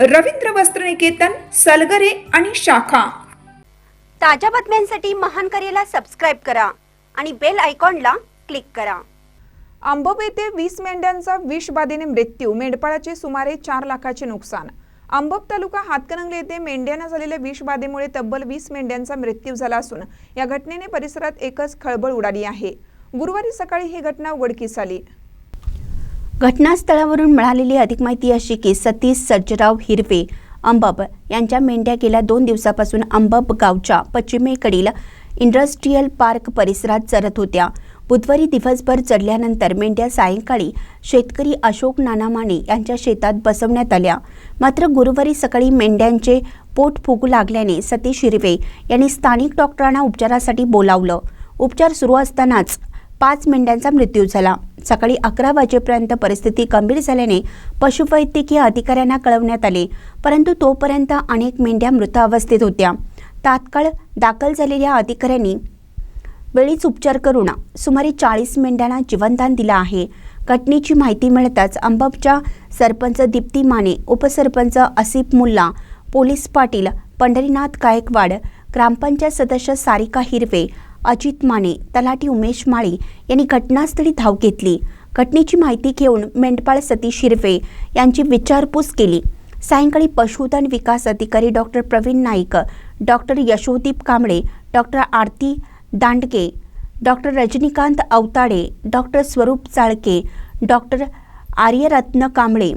रवींद्र वस्त्रनिकेतन सलगरे आणि शाखा. ताज्या बातम्यांसाठी महान करेला सबस्क्राईब करा आणि बेल आयकॉनला क्लिक करा. आंबोब येथे वीस मेंढ्यांचा विषबाधेने मृत्यू मेंढपाळाचे सुमारे चार लाखाचे नुकसान. आंबोब तालुका हातकणंगले येथे मेंढ्यांना झालेल्या विषबाधेमुळे तब्बल वीस मेंढ्यांचा मृत्यू झाला असून या घटनेने परिसरात एकच खळबळ उडाली आहे. गुरुवारी सकाळी ही घटना उघडकीस आली. घटनास्थळावरून मिळालेली अधिक माहिती अशी की सतीश सज्जराव हिरवे अंबब यांच्या मेंढ्या गेल्या दोन दिवसापासून अंबब गावच्या पश्चिमेकडील इंडस्ट्रीयल पार्क परिसरात चरत होत्या. बुधवारी दिवसभर चढल्यानंतर मेंढ्या सायंकाळी शेतकरी अशोक नाना माने यांच्या शेतात बसवण्यात आल्या. मात्र गुरुवारी सकाळी मेंढ्यांचे पोट फुगू लागल्याने सतीश हिरवे यांनी स्थानिक डॉक्टरांना उपचारासाठी बोलावलं. उपचार सुरू असतानाच पाच मेंढ्यांचा मृत्यू झाला. सकाळी अकरा वाजेपर्यंत परिस्थिती गंभीर झाल्याने पशुवैद्यकीय अधिकाऱ्यांना कळवण्यात आले परंतु तोपर्यंत अनेक मेंढ्या मृत अवस्थेत होत्या. तात्काळ दाखल झालेल्या अधिकाऱ्यांनी वेळीच उपचार करून सुमारे चाळीस मेंढ्यांना जीवनदान दिलं आहे. घटनेची माहिती मिळताच अंबबच्या सरपंच दीप्ती माने उपसरपंच असिफ मुल्ला पोलीस पाटील पंढरीनाथ गायकवाड ग्रामपंचायत सदस्य सारिका हिरवे अजित माने तलाठी उमेश माळी यांनी घटनास्थळी धाव घेतली. घटनेची माहिती घेऊन मेंढपाळ सतीश हिरवे यांची विचारपूस केली. सायंकाळी पशुधन विकास अधिकारी doctor Praveen Naik doctor Yashodeep Kamble doctor Aarti Dandge doctor Rajnikant Avtade doctor Swaroop Chalke doctor आर्यरत्न Kamble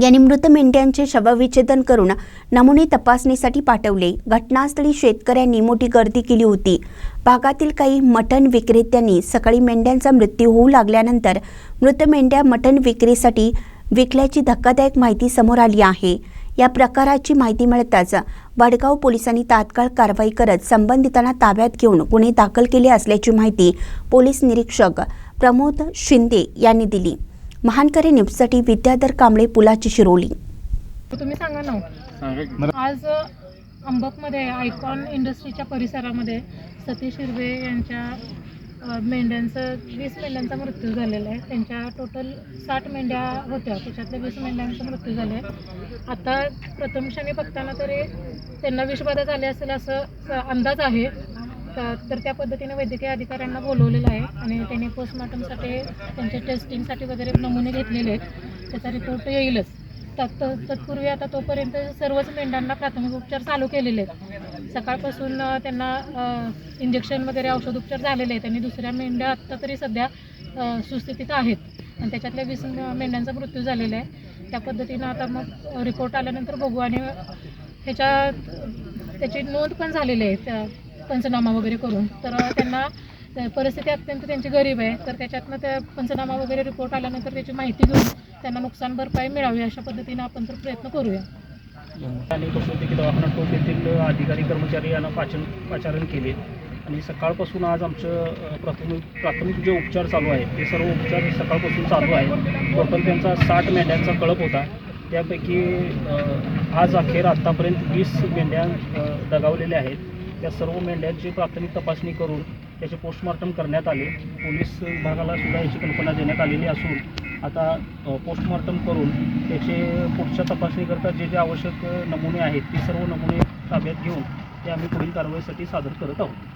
यांनी मृत मेंढ्यांचे शवविच्छेदन करून नमुने तपासणीसाठी पाठवले. घटनास्थळी शेतकऱ्यांनी मोठी गर्दी केली होती. भागातील काही मटण विक्रेत्यांनी सकाळी मेंढ्यांचा मृत्यू होऊ लागल्यानंतर मृत मेंढ्या मटण विक्रीसाठी विकल्याची धक्कादायक माहिती समोर आली आहे. या प्रकाराची माहिती मिळताच वडगाव पोलिसांनी तात्काळ कारवाई करत संबंधितांना ताब्यात घेऊन गुन्हे दाखल केले असल्याची माहिती पोलीस निरीक्षक प्रमोद शिंदे यांनी दिली. महानकरे न्यूजसाठी विद्याधर कांबळे पुलाची शिरोली. तुम्ही सांगा ना. आज अंबकमध्ये आयकॉन इंडस्ट्रीच्या परिसरामध्ये सतीश हिरवे यांच्या मेंढ्यांचं वीस मेंढ्यांचा मृत्यू झालेला आहे. त्यांच्या टोटल साठ मेंढ्या होत्या. त्याच्यातल्या वीस मेंढ्यांचा मृत्यू झाला आहे आता प्रथम क्षणी बघताना तरी त्यांना विषबाधा झाली असेल असं अंदाज आहे. तर त्या पद्धतीने वैद्यकीय अधिकाऱ्यांना बोलवलेलं आहे आणि त्यांनी पोस्टमॉर्टमसाठी त्यांच्या टेस्टिंगसाठी वगैरे नमुने घेतलेले आहेत. त्याचा रिपोर्ट येईलच. तत् तत्पूर्वी आता तोपर्यंत सर्वच मेंढ्यांना प्राथमिक उपचार चालू केलेले आहेत. सकाळपासून त्यांना इंजेक्शन वगैरे औषधोपचार झालेले आहेत आणि दुसऱ्या मेंढ्या आत्ता तरी सध्या सुस्थितीत आहेत. आणि त्याच्यातल्या वीस मेंढ्यांचा मृत्यू झालेला आहे. त्या पद्धतीनं आता मग रिपोर्ट आल्यानंतर बघू. आणि ह्याच्यात त्याची नोंद पण झालेली आहे. त्या पंचनामा वगैरे करून तर त्यांना परिस्थिती अत्यंत त्यांची गरीब आहे. तर त्याच्यातनं त्या पंचनामा वगैरे रिपोर्ट आल्यानंतर त्याची माहिती घेऊन त्यांना नुकसान भरपाई मिळावी अशा पद्धतीनं आपण तर प्रयत्न करूया. आणि पशुवैद्यकीय दवाखाना टोप येथील अधिकारी कर्मचारी यांना पाचन पाचारण केले. आणि सकाळपासून आज आमचं प्राथमिक प्राथमिक जे उपचार चालू आहे ते सर्व उपचार सकाळपासून चालू आहे टोटल त्यांचा साठ मेंढ्यांचा कळप होता. त्यापैकी आज अखेर आत्तापर्यंत वीस मेंढ्या दगावलेल्या आहेत. त्या सर्व मेंढ्यांची प्राथमिक तपासणी करून त्याचे पोस्टमॉर्टम करण्यात आले. पोलीस विभागाला सुद्धा याची कल्पना देण्यात आलेली असून आता पोस्टमॉर्टम करून त्याचे पुढच्या तपासणीकरता जे जे आवश्यक नमुने आहेत ते सर्व नमुने ताब्यात घेऊन ते आम्ही पुढील कारवाईसाठी सादर करत आहोत.